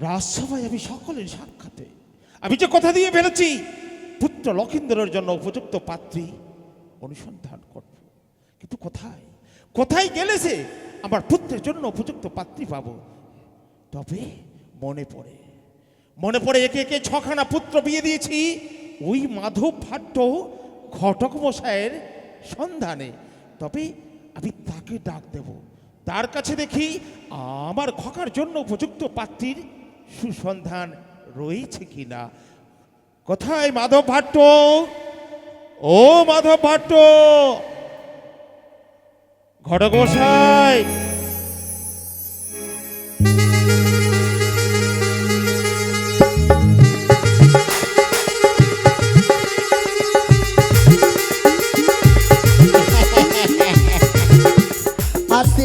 রাজসভায় আমি সকলের সাক্ষাতে। আমি যে কথা দিয়ে ফেলেছি, পুত্র লক্ষিন্দরের জন্য উপযুক্ত পাত্রী অনুসন্ধান করব। কিন্তু কোথায়? কোথায় গেলে সে আমার পুত্রের জন্য উপযুক্ত পাত্রী পাবো? তবে মনে পড়ে মনে পড়ে একে একে ছখানা পুত্র বিয়ে দিয়েছি। ওই মাধব ভাট্ট ঘটক মশাইয়ের সন্ধানে। তবে আমি তাকে ডাক দেব। তার কাছে দেখি আমার খকার জন্য উপযুক্ত পাত্রীর সুসন্ধান রয়েছে কিনা। কোথায় মাধব ভাট্ট ও মাধব ভাট্ট ঘটক মশাই!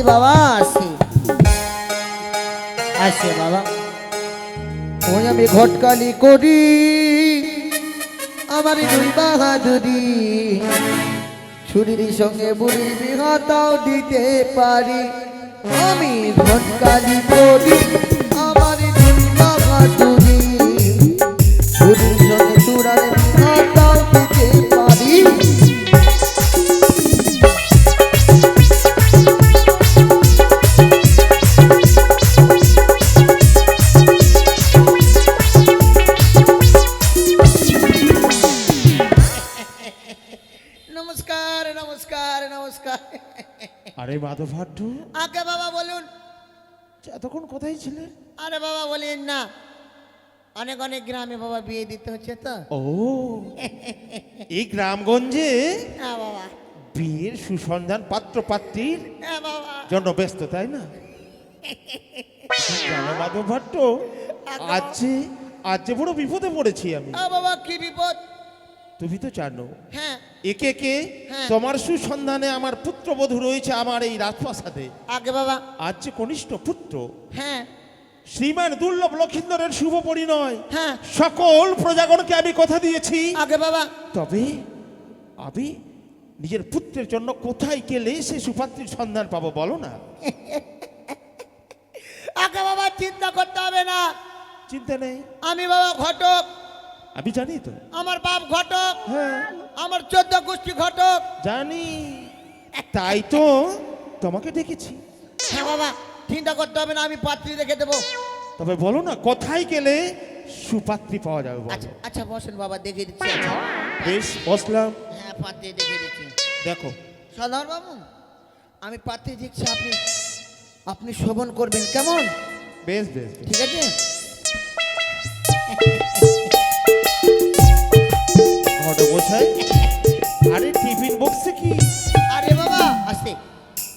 বাবা, আসি। আসি বাবা। ওই আমি ঘটকালি করি আমার দুই বাহাদুরি। ছুরির সঙ্গে বুড়ি বিহাতাও দিতে পারি। আমি ঘটকালি করি আমার দুই বাহাদুরি। ছুরির মাধব ভাট্ট। আগে বাবা বলুন। এতক্ষণ কোথায় ছিলেন? আরে বাবা বলেন না। অনেক অনেক গ্রামে বাবা বিয়ে দিতে হচ্ছে তো। ও এই গ্রামগঞ্জে হ্যাঁ বাবা। বিয়ের সুসন্ধান পাত্র পাত্রীর হ্যাঁ জন্য ব্যস্ত তাই না? মাধব ভট্ট? আজ যে আজ যে বড় বিপদে পড়েছি আমি। বাবা কি বিপদ? তুমি তো জানো হ্যাঁ। একে কে হ্যাঁ। তোমার সুসন্ধানে আমার পুত্রবধূ রয়েছে আমার এই রাজপ্রাসাদে। আগে বাবা। আজ যে কনিষ্ঠ পুত্র হ্যাঁ। শ্রীমান দুর্লভ লক্ষিন্দরের শুভ পরিণয় হ্যাঁ। সকল প্রজাগণকে আমি কথা দিয়েছি। আগে বাবা। তবে আমি নিজের পুত্রের জন্য কোথায় গেলে সে সুপাত্রীর সন্ধান পাবো বলো না? আগে বাবা চিন্তা করতে হবে না। চিন্তা নেই। আমি বাবা ঘটক। আমি জানি তো। আমার বাপ ঘটক হ্যাঁ। আমার চোদ্দ গোষ্ঠী ঘটক। জানি। তাই তো তোমাকে ডেকেছি হ্যাঁ বাবা চিন্তা করতে হবে না আমি পাত্রী রেখে দেবো। তবে বলো না কোথায় গেলে সুপাত্রী পাওয়া যাবে? আচ্ছা আচ্ছা বসেন বাবা দেখে দিচ্ছি। বেশ বসলাম। হ্যাঁ পাত্রী দেখে দিচ্ছি। দেখো। সাধারণ বাবু আমি পাত্রী দেখছি আপনি আপনি শোভন করবেন কেমন? বেশ বেশ। ঠিক আছে? ঘটক মশাই আরে টিফিন বক্সে কি? আরে বাবা আসতে।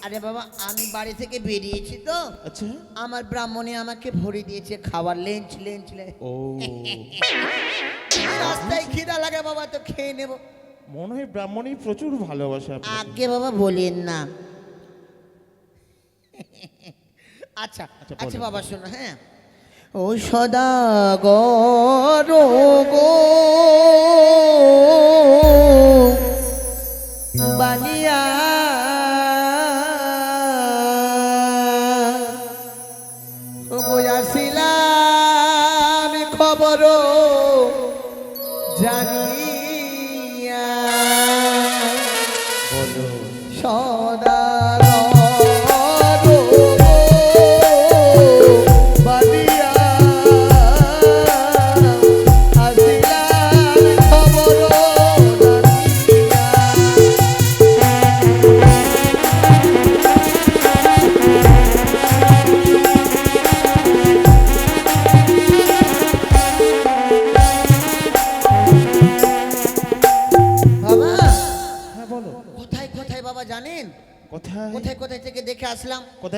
আরে বাবা আমি বাড়ি থেকে বেরিয়েছি তো। আচ্ছা। আমার ব্রাহ্মণী আমাকে ভরে দিয়েছে খাবার লেঞ্চ লেঞ্চ ও। রাস্তায় খিদা লাগে বাবা তো খেয়ে নেব। মনে হয় ব্রাহ্মণী প্রচুর ভালোবাসে। আগে বাবা বলেন না। আচ্ছা আচ্ছা, আচ্ছা। বাবা শোনো হ্যাঁ। ও সদা গো। বালিয়া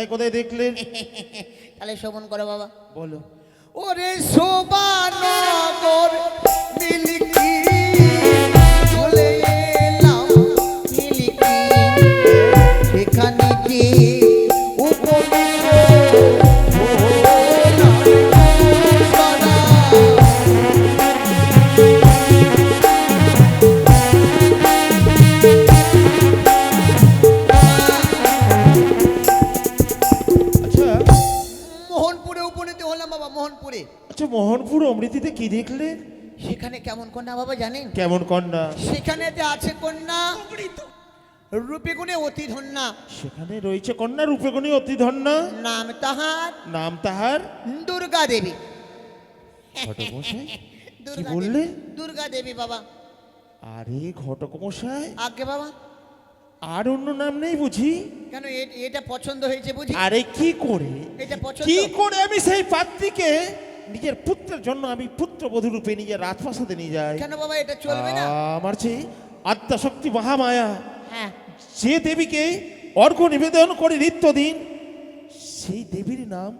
কোথায় কোথায় দেখলেন? তাহলে শোভন করো বাবা। বলো। ওরে শোভানগর মোহনপুর অমৃতিতে কি দেখলে? সেখানে কেমন কন্যা বাবা জানেন? কেমন কন্যা? সেখানে যে আছে কন্যা রূপে গুণে অতি ধন্যা সেখানে রয়েছে কন্যা রূপেগণী অতি ধন্যা নাম তাহার। নাম তাহার? দুর্গা দেবী। দুর্গা বললে? দুর্গা দেবী বাবা। আরে ঘটকমশাই আগে বাবা। আর অন্য নাম নেই বুঝি? কেন এটা পছন্দ হয়েছে বুঝি? আরে কি করে? এটা পছন্দ? কি করে আমি সেই পাত্রীকে নিজের পুত্রের জন্য আমি পুত্রবধূ রূপে নিজের রাজপ্রাসাদে নিয়ে যাই। কেন বাবা এটা চলবে না? আমার সেই আত্মাশক্তি মহামায়া। হ্যাঁ। যে দেবীকে অর্ঘ্য নিবেদন করে নিত্য দিন সেই দেবীর নাম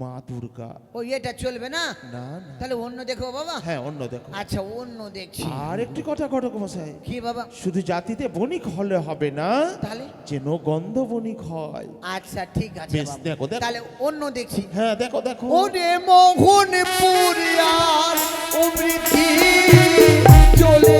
মা দুর্গা। ও এটা চলবে না? না তাহলে অন্য দেখো বাবা। হ্যাঁ অন্য দেখো। আচ্ছা অন্য দেখছি। আর একটি কথা ঘটক মশাই। কি বাবা? শুধু জাতিতে বণিক হলে হবে না তাহলে? যেন গন্ধ বণিক হয়। আচ্ছা ঠিক আছে বেশ, দেখো, দেখো। তাহলে অন্য দেখছি। হ্যাঁ দেখো দেখো। ওরে মোহন পুরিয়ার অমৃতি চলে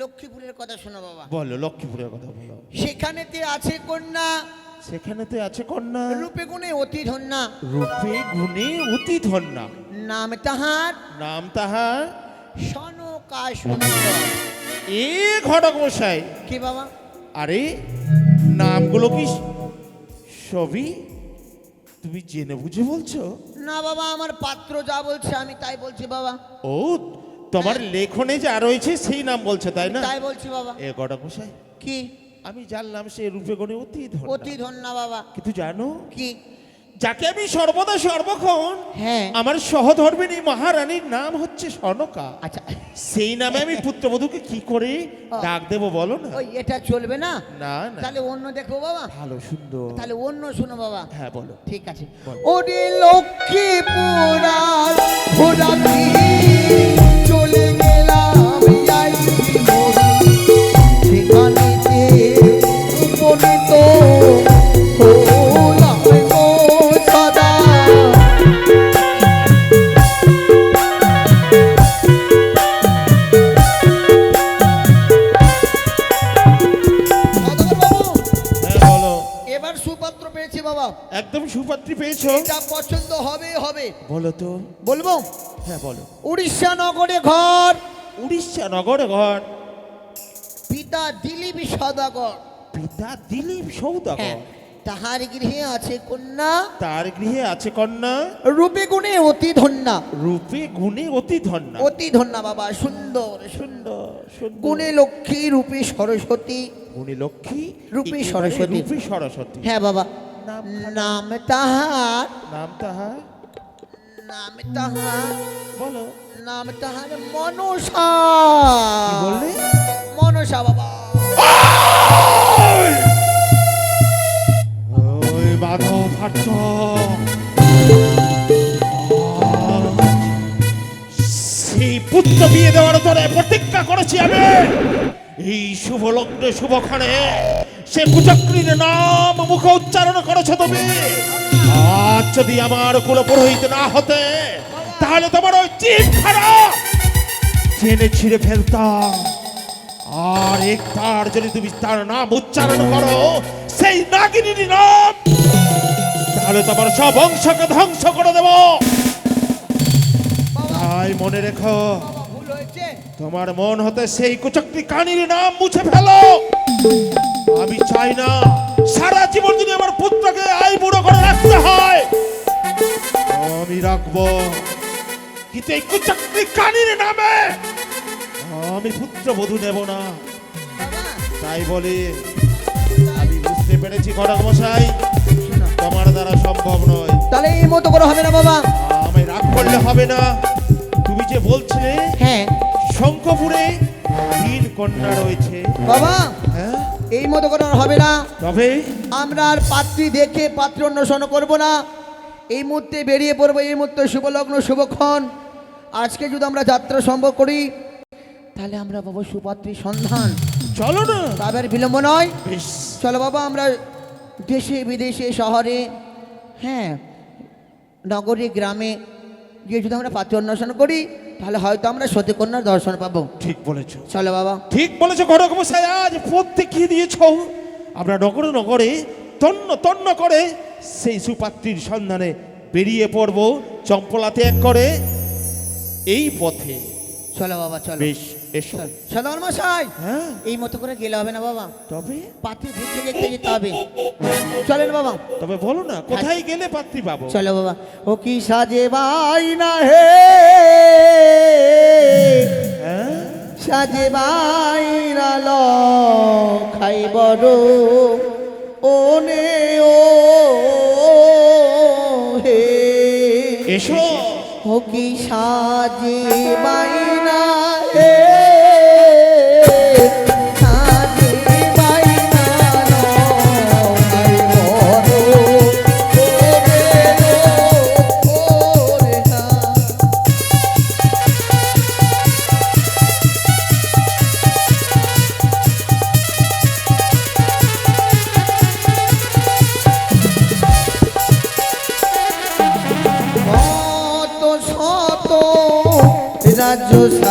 লক্ষ্মীপুরের কথা শোনো বাবা। বলো লক্ষ্মীপুরের কথা বলো। সেখানেতে আছে কন্যা। সেখানেতে আছে কন্যা। রূপে গুণে অতি ধন্যা। রূপে গুণে অতি ধন্যা। নাম তাহার। নাম তাহার। সনকা সুন্দর। এ ঘটক মশাই। কি বাবা? আরে নামগুলো কি সবই তুমি জেনে বুঝে বলছো? না বাবা আমার পাত্র যা বলছে আমি তাই বলছি বাবা। ও তোমার লেখনে যা রয়েছে সেই নাম বলছে তাই না? তাই বলছি বাবা। এ ঘটক মশাই? কি? আমি জানলাম সে রূপে গুণে অতি ধন্যা। অতি ধন্যা বাবা। কিন্তু জানো? কি? যাকে আমি সর্বদা সর্বক্ষণ হ্যাঁ। আমার সহধর্মিনী মহারানীর নাম হচ্ছে সনকা। আচ্ছা। সেই নামে আমি পুত্রবধূকে কি করে ডাক দেব বলো না? ওই এটা চলবে না? না না। তাহলে অন্য দেখো বাবা। ভালো সুন্দর। তাহলে অন্য শোনো বাবা। হ্যাঁ বলো। ঠিক আছে। ওরে লক্ষ্মীপুরার ঘোরাকি চলে তো বলব? হ্যাঁ বলো। উড়িষ্যা নগরে ঘর। উড়িষ্যা নগরে ঘর। পিতা দিলীপ সদাগর। পিতা দিলীপ সৌদাগর? হ্যাঁ, তাহার গৃহে আছে কন্যা। তার গৃহে আছে কন্যা? রূপে গুণে অতি ধন্যা। রূপে গুণে অতি ধন্যা। অতি ধন্যা বাবা সুন্দর সুন্দর সুন্দর। গুণে লক্ষ্মী রূপে সরস্বতী। গুণী লক্ষ্মী রূপী একেবারে সরস্বতী। রূপী সরস্বতী। হ্যাঁ বাবা। নাম নাম তাহার। নাম তাহার। নাম তাহার বলো। নাম তাহার মনসা। বললে? মনসা বাবা। ওই! বাধা ফাট সেই পুত্র বিয়ে দেওয়ার তোরে প্রতিজ্ঞা করেছি আমি। এই শুভ লগ্নে শুভক্ষণে সে কুচক্রীর নাম মুখ উচ্চারণ করেছ তুমি। আজ যদি আমার কুল পুরোহিত না হতে তাহলে তোমার ওই চিপ খারাপ। টেনে ছিঁড়ে ফেলতাম। আর একবার যদি তুমি তার নাম উচ্চারণ করো সেই নাগিনীর নাম তাহলে তোমার সব বংশকে ধ্বংস করে দেব। তাই মনে রেখো তোমার মন হতে সেই কুচক্রি কানির নাম মুছে ফেলো। আমি চাই না সারা জীবন যদি আমার পুত্রকে আই বুড়ো করে রাখতে হয় আমি রাখব। কিন্তু এই কুচক্রি কানির নামে আমি পুত্র বধু নেব না। তাই বলে আমি বুঝতে পেরেছি কনক মশাই তোমার দ্বারা সম্ভব নয়। তাহলে এই মতো করে হবে না বাবা। আমি রাগ করলে হবে না। তুমি যে বলছিলে হ্যাঁ। শঙ্কপুরে তিন কন্যা রয়েছে। বাবা এই মতো করে আর হবে না। তবে আমরা আর পাত্রী দেখে পাত্র অন্বেষণ করব না। এই মুহূর্তে বেরিয়ে পড়ব এই মুহূর্তে শুভলগ্ন শুভক্ষণ। আজকে যদি আমরা যাত্রা সম্ভব করি তাহলে আমরা বাবা সুপাত্রীর সন্ধান। চলো না। তাদের বিলম্ব নয়। চলো বাবা আমরা দেশে বিদেশে শহরে হ্যাঁ নগরে গ্রামে গিয়ে যদি আমরা পাত্র অন্বেষণ করি তাহলে হয়তো আমরা সতীকন্যার দর্শন পাবো। ঠিক বলেছ। চলো বাবা। ঠিক বলেছ ঘটক মশাই আজ প্রত্যেক দিয়েছ? আমরা নগরে নগরে তন্ন তন্ন করে সেই সুপাত্রীর সন্ধানে বেরিয়ে পড়ব চম্পলাতে এক করে। এই পথে চলো বাবা চলো। বেশ। এসো। সদাগর মশাই হ্যাঁ। এই মতো করে গেলে হবে না বাবা। তবে? পাত্রী দেখতে দেখতে যেতে হবে। চলেন বাবা। তবে বলো না কোথায় গেলে পাত্রী পাবো? চলো বাবা। ও কি সাজে বাই না হে? হ্যাঁ? সাজে বাই না ল খাই বড়। ও নে ও হে। এসো। ও কি সাজে বাই না হে?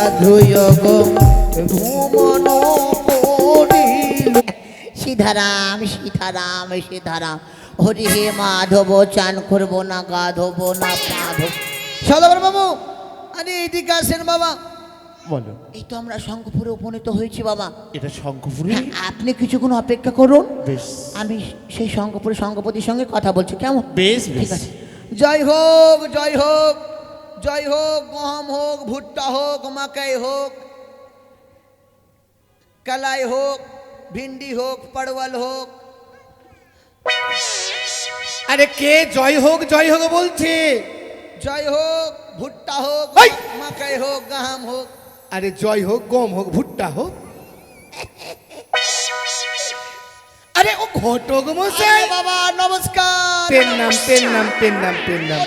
রাজ্য সাধু যোগ সীতারাম সীতারাম সীতারাম হরি হে মাধব চান করব না গা ধোবো না পা ধোবো সদাগর বাবু আরে এদিকে আসেন বাবা। বলো। এই তো আমরা শঙ্কপুরে উপনীত হয়েছি বাবা। এটা শঙ্কপুরি হ্যাঁ, আপনি কিছুক্ষণ অপেক্ষা করুন। বেশ। আমি সেই শঙ্কপুরে শঙ্কপতির সঙ্গে কথা বলছি কেমন? বেশ। ঠিক আছে। জয় হোক জয় হোক। জয় হোক গম হোক ভুট্টা হোক মাকাই হোক কলাই হোক ভিন্ডি হোক পরওয়াল হোক। আরে কে জয় হোক জয় হোক বলছে? জয় হোক ভুট্টা হোক! মাকাই হোক গাহাম হোক। আরে জয় হোক গম হোক ভুট্টা হোক। আরে ও ঘটক মশাই। বাবা নমস্কার। পেন নাম পেন নাম পেন নাম পেন নাম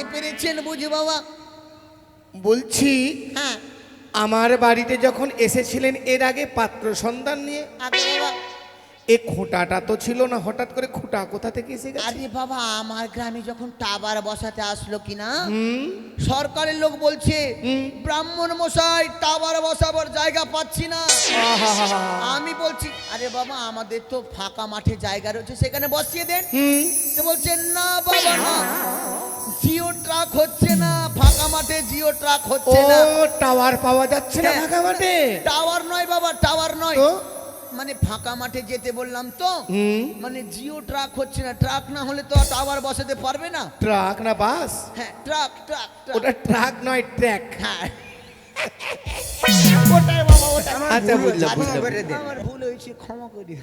চিনতে পেরেছেন বুঝি বাবা? বলছি হ্যাঁ। আমার বাড়িতে যখন এসেছিলেন এর আগে পাত্র সন্ধান নিয়ে। আগে বাবা। এ খোঁটাটা তো ছিল না হঠাৎ করে খুঁটা কোথা থেকে এসে গেছে? আরে বাবা আমার গ্রামে যখন টাবার বসাতে আসলো কিনা সরকারের লোক বলছে ব্রাহ্মণ মশাই টাবার বসাবার জায়গা পাচ্ছি না। আমি বলছি আরে বাবা আমাদের তো ফাঁকা মাঠে জায়গা রয়েছে সেখানে বসিয়ে দেন। তো বলছে না বাবা না। জিও ট্রাক হচ্ছে না ফাঁকা মাঠে জিও ট্রাক হচ্ছে না। টাওয়ার পাওয়া যাচ্ছে না হ্যাঁ। ফাঁকা মাঠে? টাওয়ার নয় বাবা টাওয়ার নয়? মানে ফাঁকা মাঠে যেতে বললাম তো। মানে জিও ট্রাক হচ্ছে না ট্রাক না হলে তো টাওয়ার বসাতে পারবে না। ট্রাক না বাস? হ্যাঁ ট্রাক ট্রাক ট্রাক। ওটা ট্রাক নয় ট্র্যাক। হ্যাঁ। ওটাই বাবা ওটাই আচ্ছা বুঝলাম বুঝলাম। আমার ভুল হয়েছে ক্ষমা করি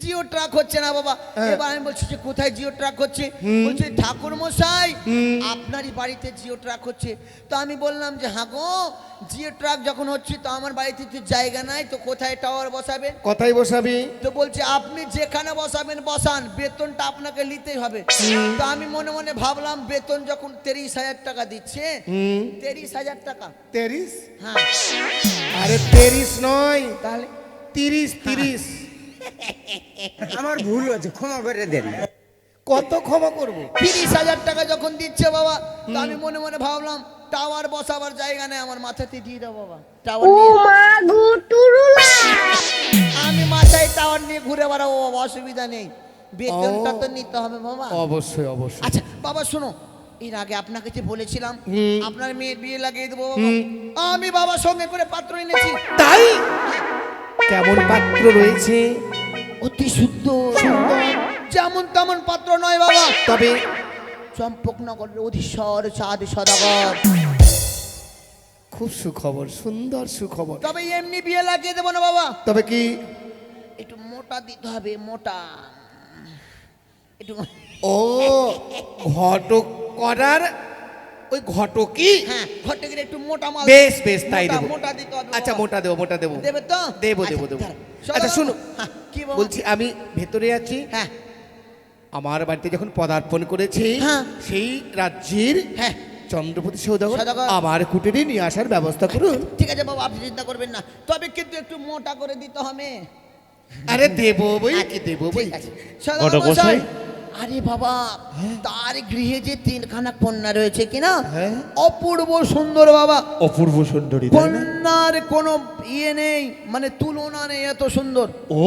জিও ট্রাক হচ্ছে না বাবা। এবার আমি বলছি যে কোথায় জিও ট্রাক হচ্ছে? বলছে ঠাকুর মশাই আপনারই বাড়িতে জিও ট্রাক হচ্ছে। তো আমি বললাম যে হ্যাঁ গো জিও ট্রাক যখন হচ্ছে তো আমার বাড়িতে তো জায়গা নাই তো কোথায় টাওয়ার বসাবেন কথাই বসাবি? তো বলছে আপনি যেখানে বসাবেন বসান বেতনটা আপনাকে নিতেই হবে। তো আমি মনে মনে ভাবলাম বেতন যখন তিরিশ হাজার টাকা দিচ্ছে তিরিশ হাজার টাকা। তেরিশ? হ্যাঁ। আরে তেরিশ নয়। তাহলে? তিরিশ তিরিশ। আমার ভুল হয়েছে ক্ষমা করে দেন। কত ক্ষমা করব? তিরিশ হাজার টাকা যখন দিচ্ছে বাবা তো আমি মনে মনে ভাবলাম টাওয়ার বসাবার জায়গা নেই আমার মাথাতে দিয়ে দাও বাবা। টাওয়ার আমি মাথায় টাওয়ার নিয়ে ঘুরে বেড়াবো বাবা অসুবিধা নেই। বেতনটা তো নিতে হবে বাবা। অবশ্যই অবশ্যই। আচ্ছা বাবা শোনো এর আগে আপনাকে যে বলেছিলাম আপনার মেয়ের বিয়ে লাগিয়ে দেবো আমি বাবার সঙ্গে করে পাত্র এনেছি। তাই? কেমন পাত্র রয়েছে? অতি শুদ্ধ যেমন তেমন পাত্র নয় বাবা। তবে? চম্পকনগরের অধীশ্বর চাঁদ সদাগর। খুব সুখবর সুন্দর সুখবর। তবে এমনি বিয়ে লাগিয়ে দেবো না বাবা। তবে কি? একটু মোটা দিতে হবে মোটা। একটু ও ঘটক করার ওই ঘটকই? হ্যাঁ ঘটে গেলে একটু মোটা মাল বেশ বেশ তাই দেবো। মোটা দিতে হবে আচ্ছা মোটা দেবো মোটা দেবো। দেবে তো? দেবো আচ্ছা, দেবো দেবো। আচ্ছা। শুনো হ্যাঁ, কি বলছি আমি ভেতরে আছি। হ্যাঁ। আমার বাড়িতে যখন পদার্পণ করেছি হ্যাঁ। সেই রাজ্যের হ্যাঁ। চন্দ্রপতি সৌদাগর। আমার কুটিরে নিয়ে আসার ব্যবস্থা করুন। ঠিক আছে বাবা আপনি চিন্তা করবেন না। তবে কিন্তু একটু মোটা করে দিতে হবে। আরে দেবো বই কি দেবো বই। ঘটক। আরে বাবা তার গৃহে যে তিনখানা কন্যা রয়েছে কিনা? হ্যাঁ। অপূর্ব সুন্দর বাবা। অপূর্ব সুন্দরী কন্যার কোনো ইয়ে নেই মানে তুলনা নেই এত সুন্দর। ও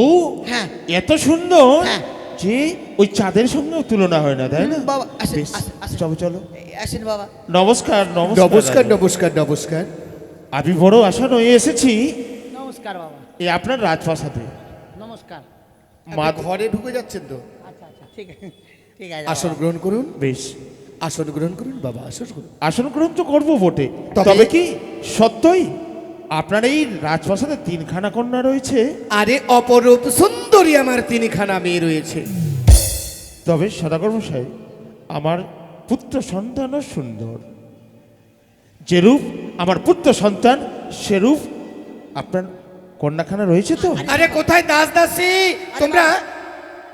হ্যাঁ। এত সুন্দর হ্যাঁ। যে ওই চাঁদের সঙ্গেও তুলনা হয় না তাই না? বাবা। চলো চলো। আসেন বাবা। নমস্কার নমস্কার নমস্কার নমস্কার আমি বড় আশা নয়ে এসেছি। নমস্কার বাবা। এই আপনার রাজপ্রাসাদে। নমস্কার। মা ঘরে ঢুকে যাচ্ছেন তো? ঠিক আছে ঠিক আছে আসন। গ্রহণ করুন। বেশ। আসন গ্রহণ করুন বাবা আসন করুন। আসন গ্রহণ তো করব বটে। তবে- তবে কি সত্যই আপনার এই রাজপ্রাসাদে তিনখানা কন্যা রয়েছে? আরে অপরূপ সুন্দরী আমার তিনখানা মেয়ে রয়েছে। তবে সদাগর মশাই আমার পুত্র সন্তানও সুন্দর। যেরূপ আমার পুত্র সন্তান সেরূপ আপনার কন্যাখানা রয়েছে তো? আরে কোথায় দাস দাসী? তোমরা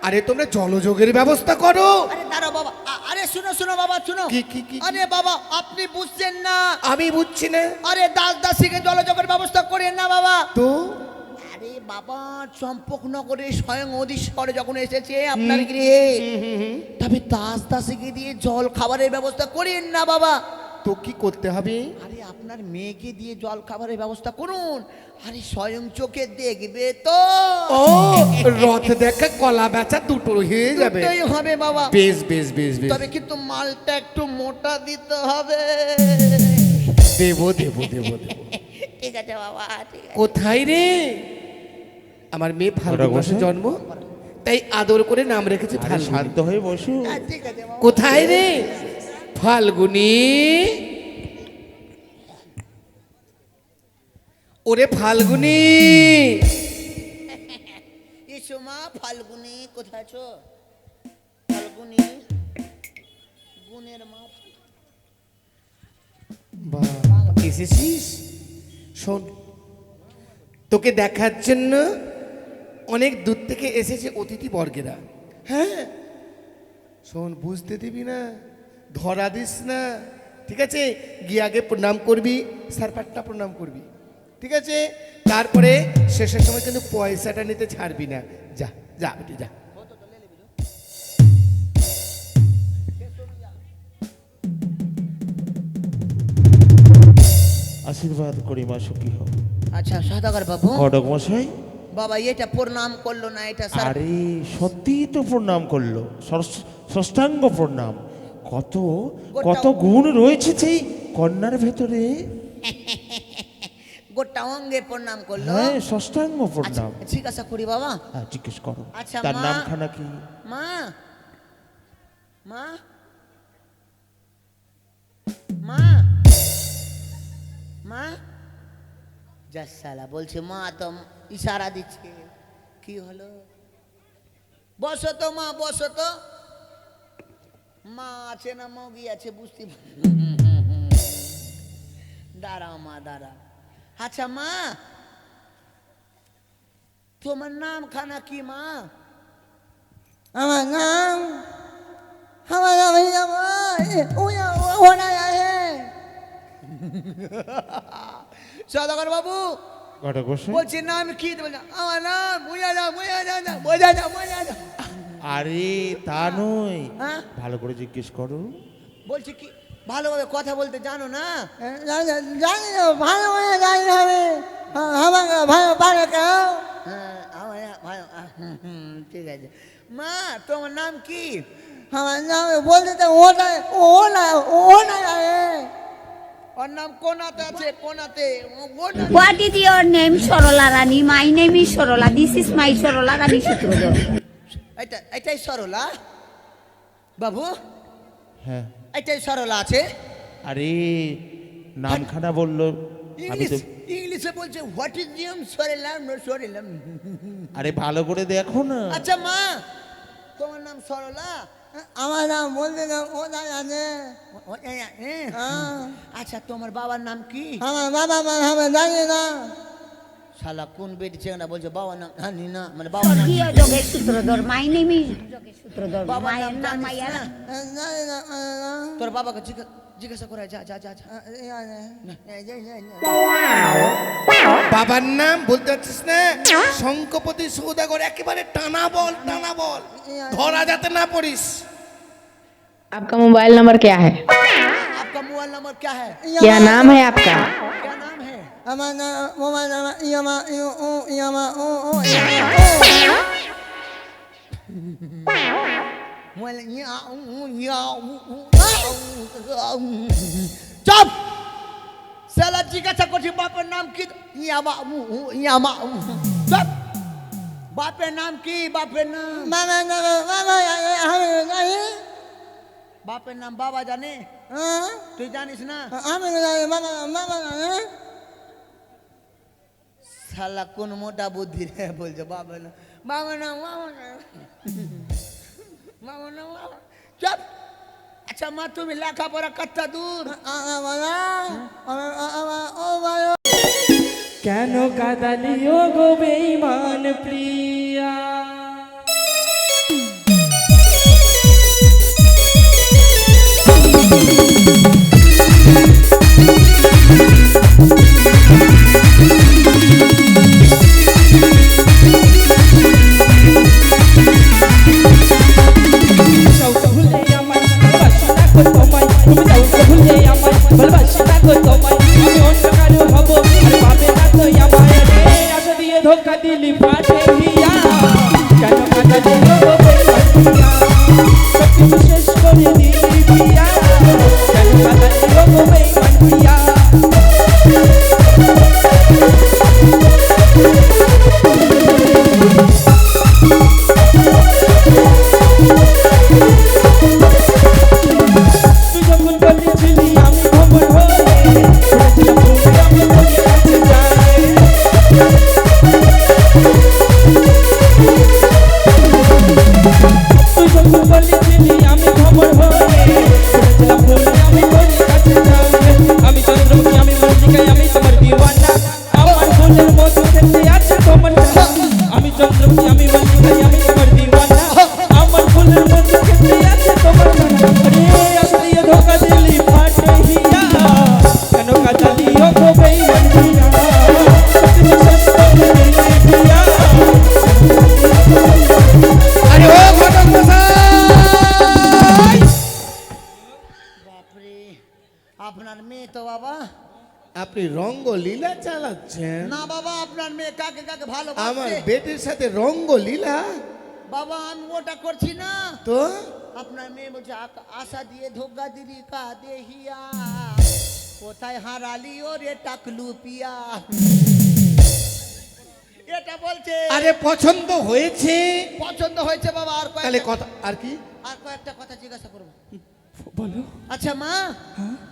আরে তোমরা জলযোগের ব্যবস্থা করো। আরে দাঁড়াও বাবা। আরে শুনো শুনো বাবা শুনো। কি, কি, কি? আরে বাবা আপনি বুঝছেন না? আমি বুঝছি না। আরে দাস দাসীকে জলযোগের ব্যবস্থা করেন না বাবা। তো? আরে বাবা চম্পকনগরে স্বয়ং অধীশ্বরে যখন এসেছে আপনার গৃহে তবে দাস দাসীকে দিয়ে জল খাবারের ব্যবস্থা করেন না বাবা। তো কি করতে হবে? আরে আপনার মেয়েকে দিয়ে জল খাবারের ব্যবস্থা করুন। আরে স্বয়ং চোখে দেখবে তো। ও রথ দেখা কলা বেচা দুটো হয়ে যাবে। দুটোই হবে বাবা। বেশ বেশ বেশ বেশ। তবে কিন্তু মালটা একটু মোটা দিতে হবে। দেবো দেবো দেবো দেবো। ঠিক আছে বাবা ঠিক আছে। কোথায় রে? আমার মেয়ে ফাল্গুন মাসে জন্ম। তাই আদর করে নাম রেখেছে শান্ত হয়ে বসু। হ্যাঁ, ঠিক আছে কোথায় রে? ফাল্গুনি। ওরে ফাল্গুনি। এসো মা ফাল্গুনি কোথায় আছো? ফাল্গুনি গুণের মা। এসেছিস? শোন তোকে দেখার জন্য অনেক দূর থেকে এসেছে অতিথি বর্গেরা। হ্যাঁ? শোন বুঝতে দিবি না? ধরা দিস না। ঠিক আছে? গিয়ে আগে প্রণাম করবি সারপাটটা প্রণাম করবি। ঠিক আছে? তারপরে শেষের সময় কিন্তু পয়সাটা নিতে ছাড়বি না। যা যা বেটি যা। আশীর্বাদ করি মা সুখী হোক আচ্ছা সদাগর বাবু। ঘটক মশাই। বাবা এটা প্রণাম করল না এটা স্যার আরে সত্যিই তো প্রণাম করল। ষষ্ঠাঙ্গ প্রণাম। কত কত গুণ রয়েছে সেই কন্যার ভেতরে? গোটা অঙ্গে প্রণাম করল। হ্যাঁ ষষ্ঠাঙ্গ আচ্ছা প্রণাম। জিজ্ঞাসা করি বাবা। হ্যাঁ জিজ্ঞেস করো। আচ্ছা, তার মা। নামখানা কি? মা। মা। মা। মা। যা সালা বলছে মা তো ইশারা দিচ্ছে। কি হলো? বসো তো মা বসো তো। মা আছে না মগি আছে বুঝতে দাঁড়াও মা দাঁড়া। আচ্ছা মা তোমার নাম খানা কি মা? আমার নাম আমার নাম সদাকর বাবু বলছি নাম কি আমার নাম মজা না মজা না মজা না মজা না। আরে তা নয়। হ্যাঁ? ভালো করে জিজ্ঞেস করো। বলছি কি ভালোভাবে কথা বলতে জানো না? জানি না ভালো করে জানি হবে আমাকে ভালো পারে কেউ? হ্যাঁ ঠিক আছে। মা তোমার নাম কি? আমার নাম বলতে তো ওটা ওনা ওনা है ওর নাম কোনাতে আছে কোনাতে? ও কোনা What is your name, Sorola Rani? My name is Sorola. This is my Sorola Rani Sutrodhar. এটা এটাই সরলা। বাবু? হ্যাঁ। এটাই সরলা আছে? আরে নামখানা বলল। ইংলিশ ইংলিশে বলছে হোয়াট ইজ নিয়ম সরেলাম সরেলাম আরে ভালো করে দেখো না। আচ্ছা মা তোমার নাম সরলা? আমার নাম বলতে আছে ও, এ, হ্যাঁ। আচ্ছা তোমার বাবার নাম কি? আমার বাবা মা আমি জানি না। শালা কোন বেটি চেঙ্গা বলছে বাবার নাম জানি না মানে বাবার নাম Swargiya Jogesh Sutrodhar. My name is Jogesh Sutrodhar. বাবার My নাম name, জানিস my না? জানি না জানি না তোর বাবাকে জিজ্ঞা- জিজ্ঞাসা করা যা যা যা যা বাবার নাম বলতে পারছিস না শঙ্কপতি সৌদাগর একেবারে টানা বল টানা বল ধরা যাতে না পড়িস आपका मोबाइल नंबर क्या है आपका मोबाइल नंबर क्या है क्या नाम है आपका চপ সালা জিজ্ঞাসা করছি বাপের নাম কি ইয়ামা ইয়ামা চপ বাপের নাম কি বাপের নাম মামা মামা বাপের নাম বাবা জানে তুই জানিস না আমি মামা মামা শালা কোন মোটা বুদ্ধি রে? বলছে, বাবা না বাবা না মামা না। মামা না মামা চুপ। আচ্ছা মা, তুমি লেখাপড়া কত দূর? কেন কাদালিও গো বেইমান প্রিয়া? যাও তোমায় আপনার মেয়ে তো বাবা। আপনি রঙ্গ লীলা চালাচ্ছেন। না বাবা আপনার মেয়ে কাকে কাকে ভালো আমার বেটির সাথে রঙ্গ লীলা? বাবা আমি ওটা করছি না। তো? আপনার মেয়ে বলছে আশা দিয়ে ধোকা দিলি কা দেহিয়া। কোথায় হারালি ও রে টাকলু পিয়া এটা বলছে। আরে পছন্দ হয়েছে। পছন্দ হয়েছে বাবা আর কয়েকটা কথা আর কি? আর কয়েকটা কথা জিজ্ঞাসা করব। বলো। আচ্ছা মা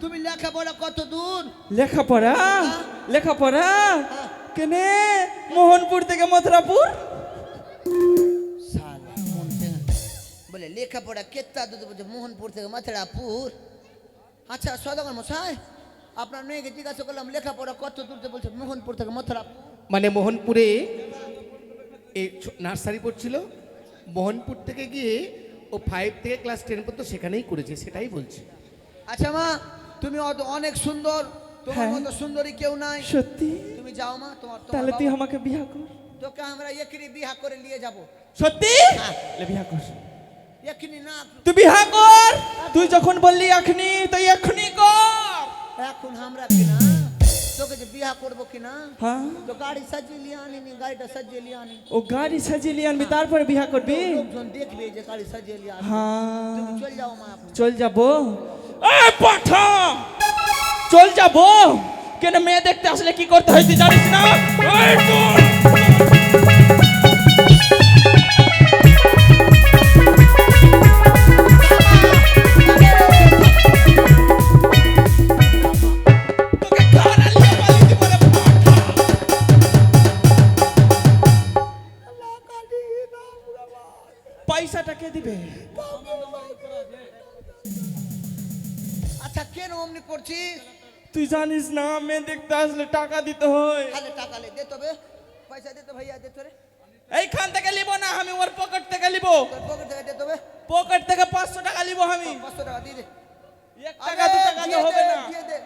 তুমি লেখাপড়া কত দূর? লেখাপড়া? লেখাপড়া? কেনে? মোহনপুর থেকে মথুরাপুর? বলে লেখাপড়া কেত্তা দূর বলছে মোহনপুর থেকে মাথেরাপুর। আচ্ছা সদাগর মশাই আপনার মেয়েকে জিজ্ঞাসা করলাম লেখাপড়া কত দূর বলছে মোহনপুর থেকে মথুরাপুর। মানে মোহনপুরে এই নার্সারি পড়ছিল মোহনপুর থেকে গিয়ে ও ফাইভ থেকে ক্লাস টেন পর্যন্ত সেখানেই করেছে সেটাই বলছি। আচ্ছা মা তুমি অত অনেক সুন্দর। তোমার হ্যাঁ। মতো সুন্দরী কেউ নাই। সত্যি? তুমি যাও মা তোমার তাহলে তুই আমাকে বিয়া কর। তোকে আমরা এখনি বিহা করে নিয়ে যাব। সত্যি? তাহলে বিয়া কর। এখনি না। তুই বিয়া কর। তুই যখন বললি এখনি তুই এখনি কর। এখন আমরা কিনা তোকে যে বিহা করব কিনা? হ্যাঁ? তো গাড়ি সাজিয়ে লিয়ে আনিনি গাড়িটা সাজিয়ে লিয়ে আনি। ও গাড়ি সাজিয়ে নিয়ে আনবি তারপরে বিয়া করবি? লোকজন দেখবে যে গাড়ি সাজিয়ে লিয়ে আনি হ্যাঁ। তুমি চল যাও মা চল যাব। এই পাঠা! চল যাব। কেন মেয়ে দেখতে আসলে কি করতে হয়েছে জানিস না? জানিস না মেয়ে দেখতে আসলে টাকা দিতে হয়। তাহলে টাকা লে দে তবে। পয়সা দে তো ভাইয়া দে তোরে। এইখান থেকে লিব না আমি ওর পকেট থেকে লিব তোর পকেট থেকে দে তবে। পকেট থেকে পাঁচশো টাকা লিব আমি। পাঁচশো টাকা দিয়ে দে। এক টাকা দু টাকা দিয়ে হবে না। দিয়ে দে।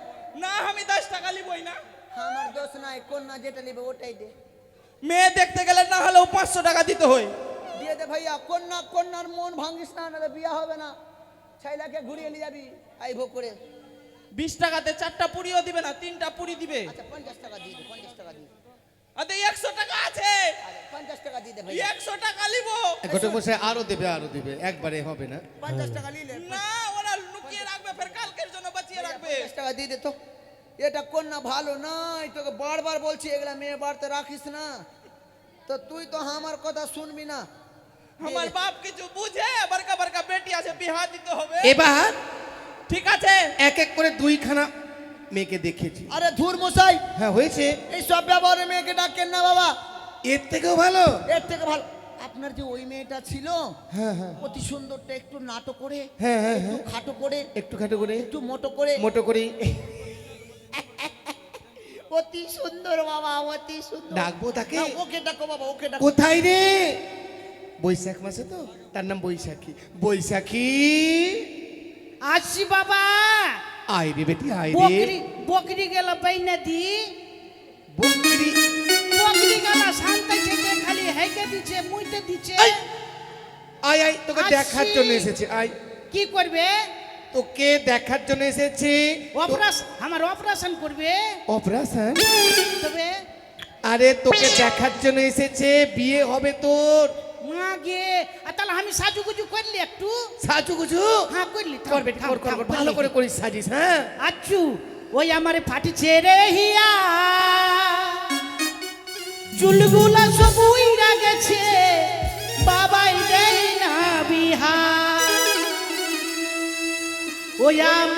না আমি দশ টাকা নিবই না। আমার দোষ নাই কন্যা যেটা নেবে ওটাই দে। মেয়ে দেখতে গেলে না হলেও পাঁচশো টাকা দিতে হয়। দিয়ে দে ভাইয়া কন্যা কন্যার মন ভাঙিস না নাহলে বিয়া হবে না। ছেলেকে ঘুরিয়ে নিয়ে যাবি আইভো করে। বিশ টাকাতে চারটা পুরিও দিবে না তিনটা পুরি দিবে। আচ্ছা পঞ্চাশ টাকা দিয়ে পঞ্চাশ টাকা দিয়ে। দে। আরে একশো টাকা আছে। আরে পঞ্চাশ টাকা দিয়ে দে ভাইয়া একশো টাকা আরও দেবে আরও দেবে একবারে হবে না। পঞ্চাশ টাকা নিলে না ওরা লুকিয়ে রাখবে ফের কালকের জন্য বাঁচিয়ে রাখবে। পঞ্চাশ টাকা দিয়ে দে তো। এটা কন্যা ভালো নাই তোকে বারবার বলছি এগুলা মেয়ে বাড়তে রাখিস না। তো তুই তো আমার কথা শুনবি না। আমার বাপ কিছু বুঝে বড়কা বড়কা বেটি আছে বিহা দিতে হবে। এবার ঠিক আছে? এক এক করে দুইখানা মেয়েকে দেখেছি। আরে ধুর মশাই। হ্যাঁ হয়েছে। এই সব ব্যবহারে মেয়েকে ডাকেন না বাবা। এর থেকেও ভালো? এর থেকে ভালো। আপনার যে ওই মেয়েটা ছিল হ্যাঁ হ্যাঁ। অতি সুন্দরটা একটু নাটো করে হ্যাঁ, হ্যাঁ, একটু খাটো করে একটু খাটো করে একটু মোটো করে। মোটো করে। অতি সুন্দর বাবা অতি সুন্দর। ডাকবো তাকে? না, ওকে ডাকো বাবা ওকে ডাকো। কোথায় রে? বৈশাখ মাসে তো? তার নাম বৈশাখী। বৈশাখী? আসছি বাবা। আয় রে বেটি আয় রে। বকরি বকরি গেল বাইনা দি বকরি। বকরি গেল শান্তা ছেড়ে খালি হেকে দিচ্ছে মুইতে আয়। আয় আয় তোকে দেখার জন্য এসেছে আয়। কি করবে? তোকে দেখার জন্য এসেছে। অপারেশন আমার অপারেশন করবে। অপারেশন? তবে আরে তোকে দেখার জন্য এসেছে বিয়ে হবে তোর। মা গে আর তাহলে আমি সাজুগুজু করলি একটু? সাজু গুজু হ্যাঁ করলি থাম, কর কর কর থাম, কর, করলি। ভালো করে করিস সাজিস হ্যাঁ? আচ্ছু ওই আমারে ফাটিছে রে হিয়া। চুলগুলা সব উইরা গেছে বাবাই দেয় না বিহা। ওই আমার